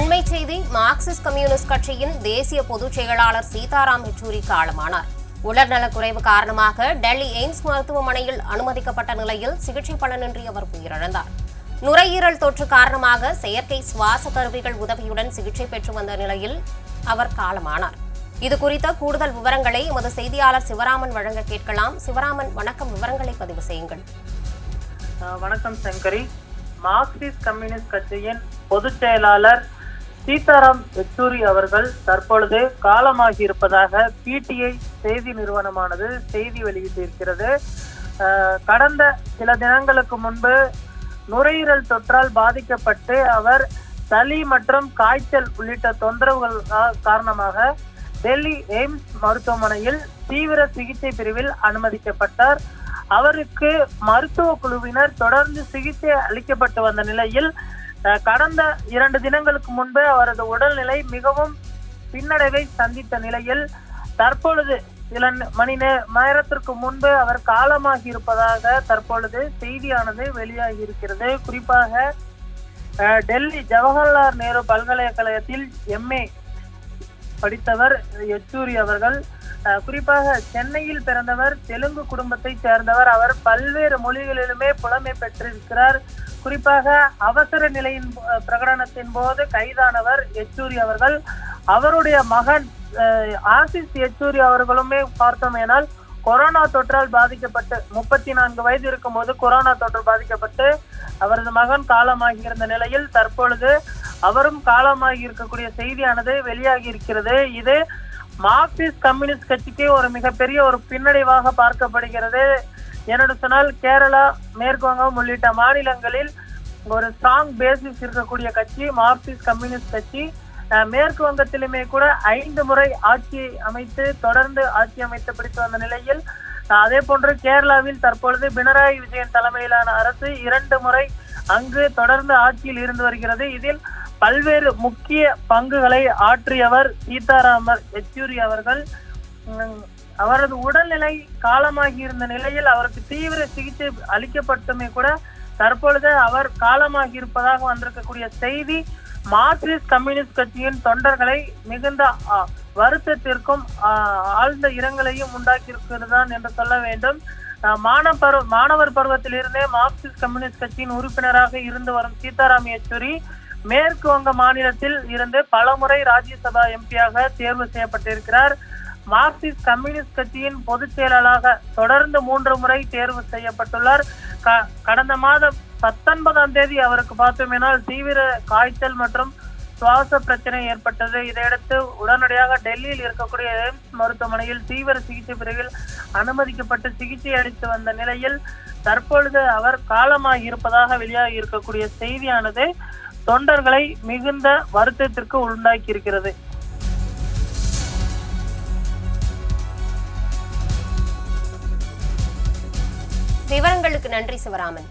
அண்மை செய்தி Marxist communist கட்சியின் தேசிய பொதுச் செயலாளர் சீதாராம் யெச்சூரி காலமானார். உடல்நலக்குறைவு காரணமாக டெல்லி எய்ம்ஸ் மருத்துவமனையில் அனுமதிக்கப்பட்ட நிலையில் சிகிச்சை பலனின்றி அவர் உயிரிழந்தார். நுரையீரல் தொற்று காரணமாக செயற்கை சுவாச கருவிகள் உதவியுடன் சிகிச்சை பெற்று வந்த நிலையில் அவர் காலமானார். இது குறித்த கூடுதல் விவரங்களை எமது செய்தியாளர் சிவராமன் வழங்க கேட்கலாம். சிவராமன் வணக்கம். விவரங்களை பதிவு செய்யுங்கள். வணக்கம் சங்கரி. மார்க்சிஸ்ட் கம்யூனிஸ்ட் கட்சியின் பொதுச் செயலாளர் சீதாராம் யெச்சூரி அவர்கள் தற்பொழுது காலமாகி இருப்பதாக பிடிஐ செய்தி நிறுவனமானது செய்தி வெளியிட்டிருக்கிறது. கடந்த சில தினங்களுக்கு முன்பு நுரையீரல் தொற்றால் பாதிக்கப்பட்டு அவர் சளி மற்றும் காய்ச்சல் உள்ளிட்ட தொந்தரவுகள் காரணமாக டெல்லி எய்ம்ஸ் மருத்துவமனையில் தீவிர சிகிச்சை பிரிவில் அனுமதிக்கப்பட்டார். அவருக்கு மருத்துவ குழுவினர் தொடர்ந்து சிகிச்சை அளிக்கப்பட்டு வந்த நிலையில் கடந்த இரண்டு தினங்களுக்கு முன்பு அவரது உடல்நிலை மிகவும் பின்னடைவை சந்தித்த நிலையில் தற்பொழுது சில மணி நே- நேரத்திற்கு முன்பு அவர் காலமாகி இருப்பதாக தற்பொழுது செய்தியானது வெளியாகி இருக்கிறது. குறிப்பாக டெல்லி ஜவஹர்லால் நேரு பல்கலைக்கழகத்தில் எம்ஏ படித்தவர் யெச்சூரி அவர்கள். குறிப்பாக சென்னையில் பிறந்தவர் தெலுங்கு குடும்பத்தைச் சேர்ந்தவர் அவர் பல்வேறு மொழிகளிலுமே புலமை பெற்றிருக்கிறார். குறிப்பாக அவசர நிலையின் பிரகடனத்தின் போது கைதானவர் யெச்சூரி அவர்கள். அவருடைய மகன் ஆசிஸ் யெச்சூரி அவர்களுமே பார்த்தோமேனால் கொரோனா தொற்றால் பாதிக்கப்பட்டு முப்பத்தி நான்கு வயது இருக்கும்போது கொரோனா தொற்று பாதிக்கப்பட்டு அவரது மகன் காலமாகி இருந்த நிலையில் தற்பொழுது அவரும் காலமாகி இருக்கக்கூடிய செய்தியானது வெளியாகி இருக்கிறது. இது மார்க்சிஸ்ட் கம்யூனிஸ்ட் கட்சிக்கு ஒரு மிகப்பெரிய ஒரு பின்னடைவாக பார்க்கப்படுகிறது. என்னோட சொன்னால் கேரளா மேற்குவங்கம் உள்ளிட்ட மாநிலங்களில் ஒரு ஸ்ட்ராங் பேசிஸ் இருக்கக்கூடிய கட்சி மார்க்சிஸ்ட் கம்யூனிஸ்ட் கட்சி. மேற்கு வங்கத்திலுமே கூட ஐந்து முறை ஆட்சி அமைத்து தொடர்ந்து ஆட்சி அமைத்து பிடித்து வந்த நிலையில் அதே போன்று கேரளாவில் தற்பொழுது பினராயி விஜயன் தலைமையிலான அரசு இரண்டு முறை அங்கு தொடர்ந்து ஆட்சியில் இருந்து வருகிறது. இதில் பல்வேறு முக்கிய பங்குகளை ஆற்றியவர் சீதாராமர் யெச்சூரி அவர்கள். அவரது உடல்நிலை காலமாகி இருந்த நிலையில் அவருக்கு தீவிர சிகிச்சை அளிக்கப்பட்டுமே கூட தற்பொழுது அவர் காலமாகி இருப்பதாக வந்திருக்கக்கூடிய செய்தி மார்க்சிஸ்ட் கம்யூனிஸ்ட் கட்சியின் தொண்டர்களை மிகுந்த வருத்தத்திற்கும் ஆழ்ந்த இரங்கலையும் உண்டாக்கி இருக்கிறதுதான் என்று சொல்ல வேண்டும். ஆ, மாணவ பருவ மாணவர் பருவத்திலிருந்தே மார்க்சிஸ்ட் கம்யூனிஸ்ட் கட்சியின் உறுப்பினராக இருந்து வரும் சீதாராம் யெச்சூரி மேற்கு வங்க மாநிலத்தில் இருந்து பலமுறை ராஜ்யசபா எம்பியாக தேர்வு செய்யப்பட்டிருக்கிறார். மார்க்சிஸ்ட் கம்யூனிஸ்ட் கட்சியின் பொதுச் செயலாளராக தொடர்ந்து மூன்று முறை தேர்வு செய்யப்பட்டுள்ளார். க- கடந்த மாதம் பத்தொன்பதாம் தேதி அவருக்கு பார்த்தோமேனால் தீவிர காய்ச்சல் மற்றும் சுவாச பிரச்சனை ஏற்பட்டது. இதையடுத்து உடனடியாக டெல்லியில் இருக்கக்கூடிய எய்ம்ஸ் மருத்துவமனையில் தீவிர சிகிச்சை பிரிவில் அனுமதிக்கப்பட்டு சிகிச்சை அளித்து வந்த நிலையில் தற்பொழுது அவர் காலமாகி இருப்பதாக வெளியாகி இருக்கக்கூடிய செய்தியானது. தொண்டர்களை மிகுந்த வருத்தத்திற்கு உண்டாக்கி இருக்கிறது விவரங்களுக்கு நன்றி சிவராமன்.